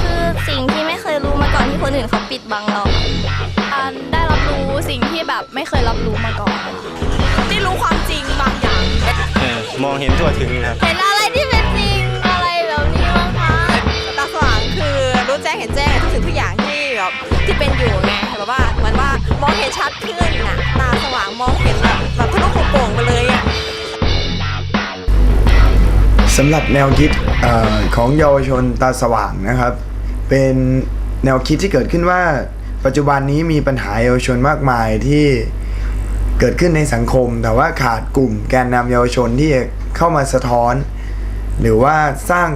คือสิ่งที่ไม่เคยรู้มาก่อนที่คนอื่นเขาปิดบังเราการได้รับรู้สิ่งที่แบบไม่เคยรับรู้มาก่อน ได้รู้ความจริงบางอย่างเออมองเห็นทั่วถึงครับ เห็นอะไรที่เป็นจริงอะไรแบบนี้บ้างคะตาสว่างคือรู้แจ้งเห็นแจ้งทุกสิ่งทุกอย่างที่แบบที่เป็นอยู่ไงแบบว่าเหมือนว่ามองเห็นชัดขึ้นน่ะตาสว่างมองเห็นแบบแบบทะลุโปร่งไปเลย สำหรับแนวคิดอของเยาวชนตาสว่างนะครับ เป็นแนวคิดที่เกิดขึ้นว่า ปัจจุบันนี้มีปัญหาเยาวชนมากมายที่เกิดขึ้นในสังคม แต่ว่าขาดกลุ่มแกนนำเยาวชนที่เข้ามาสะท้อน หรือว่าสร้าง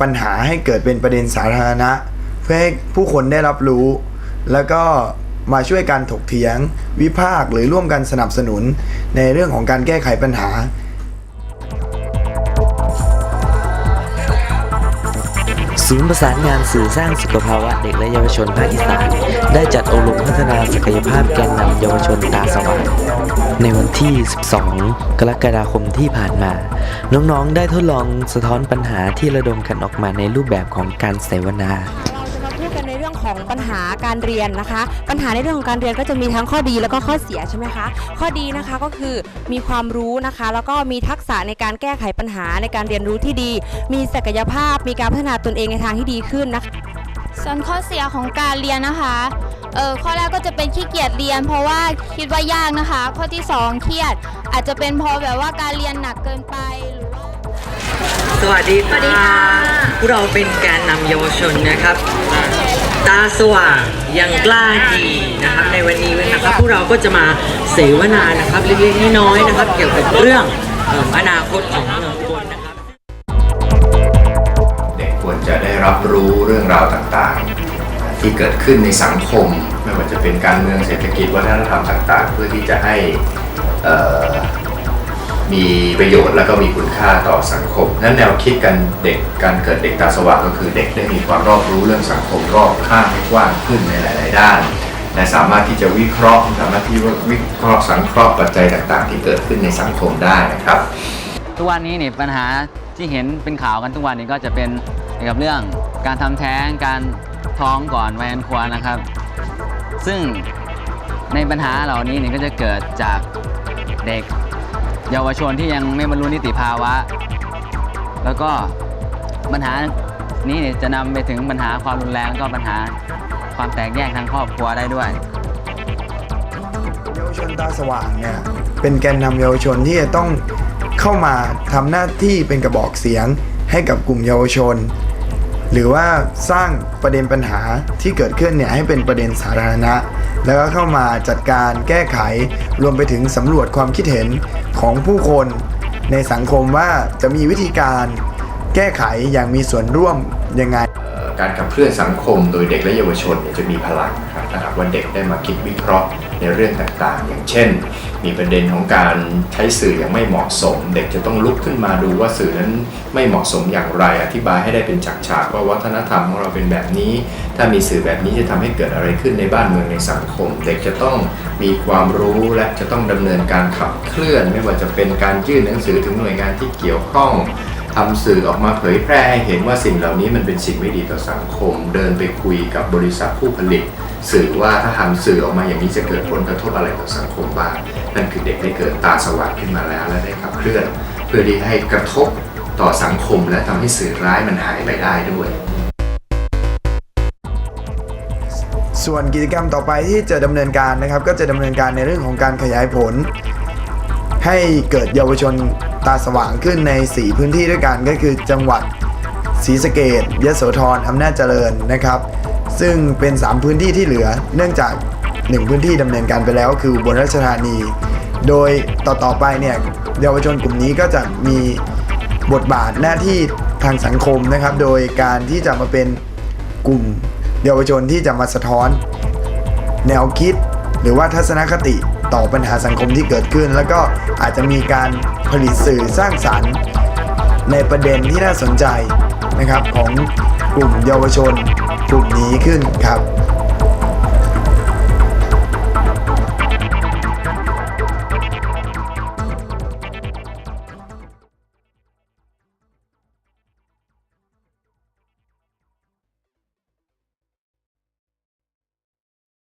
ปัญหาให้เกิดเป็นประเด็นสาธารณะ เพื่อให้ผู้คนได้รับรู้ แล้วก็มาช่วยกันถกเถียง วิพากษ์หรือร่วมกันสนับสนุนในเรื่องของการแก้ไขปัญหา ศูนย์ประสานงานสื่อสร้างสุขภาวะเด็กและเยาวชนภาคอีสานได้จัดอบรมพัฒนาศักยภาพแกนนำเยาวชนตาสว่างในวันที่ 12 กรกฎาคมที่ผ่านมา น้องๆ ได้ทดลองสะท้อนปัญหาที่ระดมกันออกมาในรูปแบบของการเสวนา ของปัญหาการเรียนนะคะ ปัญหาในเรื่องของการเรียนก็จะมีทั้งข้อดีแล้วก็ข้อเสียใช่ไหมคะ ข้อดีนะคะก็คือมีความรู้นะคะ แล้วก็มีทักษะในการแก้ไขปัญหาในการเรียนรู้ที่ดี มีศักยภาพ มีการพัฒนาตนเองในทางที่ดีขึ้นนะคะส่วนข้อเสียของการเรียนนะคะ เออข้อแรกก็จะเป็นขี้เกียจเรียน เพราะว่าคิดว่ายากนะคะ ข้อที่สองเครียด อาจจะเป็นเพราะแบบว่าการเรียนหนักเกินไปหรือว่าสวัสดีค่ะพวกเราเป็นแกนนำเยาวชนนะครับ ตาสว่างยังกล้าดีนะครับในวันนี้นะครับพวกเราก็จะมาเสวนานะครับเล็กๆน้อยๆนะครับ เกี่ยวกับเรื่องเอิ่มอนาคตของเมืองคนนะครับ เด็กควรจะได้รับรู้เรื่องราวต่างๆ ที่เกิดขึ้นในสังคม ไม่ว่าจะเป็นการเมืองเศรษฐกิจวัฒนธรรมต่าง ๆ เพื่อที่จะให้ มีประโยชน์และก็มีคุณค่าต่อสังคม นั้นแนวคิดกันเด็กการเกิดเด็กตาสว่างก็คือเด็กได้มีความรอบรู้เรื่องสังคมรอบข้างให้กว้างขึ้นในหลาย ๆ ด้านและสามารถที่จะวิเคราะห์ สามารถที่จะวิเคราะห์สังเคราะห์ปัจจัยต่าง ๆ ที่เกิดขึ้นในสังคมได้นะครับ ทุกวันนี้เนี่ยปัญหาที่เห็นเป็นข่าวกันทุกวันนี้ก็จะเป็นเกี่ยวกับเรื่องการทำแท้งการท้องก่อนวัยอันควรนะครับ ซึ่งในปัญหาเหล่านี้เนี่ยก็จะเกิดจากเด็ก เยาวชนที่ยังไม่บรรลุนิติภาวะ แล้วก็ปัญหานี้จะนำไปถึงปัญหาความรุนแรงแล้วก็ปัญหาความแตกแยกทางครอบครัวได้ด้วย เยาวชนตาสว่างเนี่ยเป็นแกนนำเยาวชนที่จะต้องเข้ามาทำหน้าที่เป็นกระบอกเสียงให้กับกลุ่มเยาวชน หรือว่าสร้างประเด็นปัญหาที่เกิดขึ้นเนี่ยให้เป็นประเด็นสาธารณะ แล้วก็เข้ามาจัดการแก้ไขรวมไปถึงสำรวจความคิดเห็น ของผู้คนในสังคมว่าจะมีวิธีการแก้ไขอย่างมีส่วนร่วมยังไง การขับเคลื่อนสังคม โดยเด็กและเยาวชนจะมีพลังนะครับถ้าหากว่าเด็กได้มาคิดวิเคราะห์ในเรื่องต่างๆ อย่างเช่น มีประเด็นของการใช้สื่ออย่างไม่เหมาะสม เด็กจะต้องลุกขึ้นมาดูว่าสื่อนั้นไม่เหมาะสมอย่างไร อธิบายให้ได้เป็นฉากๆว่าวัฒนธรรมของเราเป็นแบบนี้ ถ้ามีสื่อแบบนี้จะทำให้เกิดอะไรขึ้นในบ้านเมืองในสังคม เด็กจะต้องมีความรู้และจะต้องดำเนินการขับเคลื่อน ไม่ว่าจะเป็นการยื่นหนังสือถึงหน่วยงานที่เกี่ยวข้อง ทำสื่อออกมาเผยแพร่ให้เห็นว่าสิ่งเหล่านี้มันเป็นสิ่งไม่ดีต่อสังคม เดินไปคุยกับบริษัทผู้ผลิต สื่อว่าถ้าทำสื่อออกมาอย่างนี้จะเกิดผลกระทบอะไรต่อสังคมบ้างนั่นคือเด็กได้เกิดตาสว่างขึ้นมาแล้วและได้ขับเคลื่อน เพื่อที่ให้กระทบต่อสังคม และทำให้สื่อร้ายมันหายไปได้ด้วยส่วนกิจกรรมต่อไปที่จะดำเนินการนะครับ ก็จะดำเนินการในเรื่องของการขยายผล ให้เกิดเยาวชนตาสว่างขึ้นใน 4 พื้นที่ด้วยกันก็คือจังหวัดศรีสะเกดยโสธรอำนาจเจริญนะครับ ซึ่งเป็น 3 พื้นที่ที่เหลือ เนื่องจาก 1 พื้นที่ดำเนินการไปแล้ว คืออุบนราชธานี โดยต่อๆไปเนี่ยเยาวชนกลุ่มนี้ก็จะมีบทบาทหน้าที่ทางสังคมนะครับ โดยการที่จะมาเป็นกลุ่มเยาวชนที่จะมาสะท้อน แนวคิดหรือว่าทัศนคติ ต่อปัญหาสังคมที่เกิดขึ้น แล้วก็อาจจะมีการผลิตสื่อสร้างสรรค์ ในประเด็นที่น่าสนใจนะครับของกลุ่มเยาวชนกลุ่มนี้ขึ้นครับ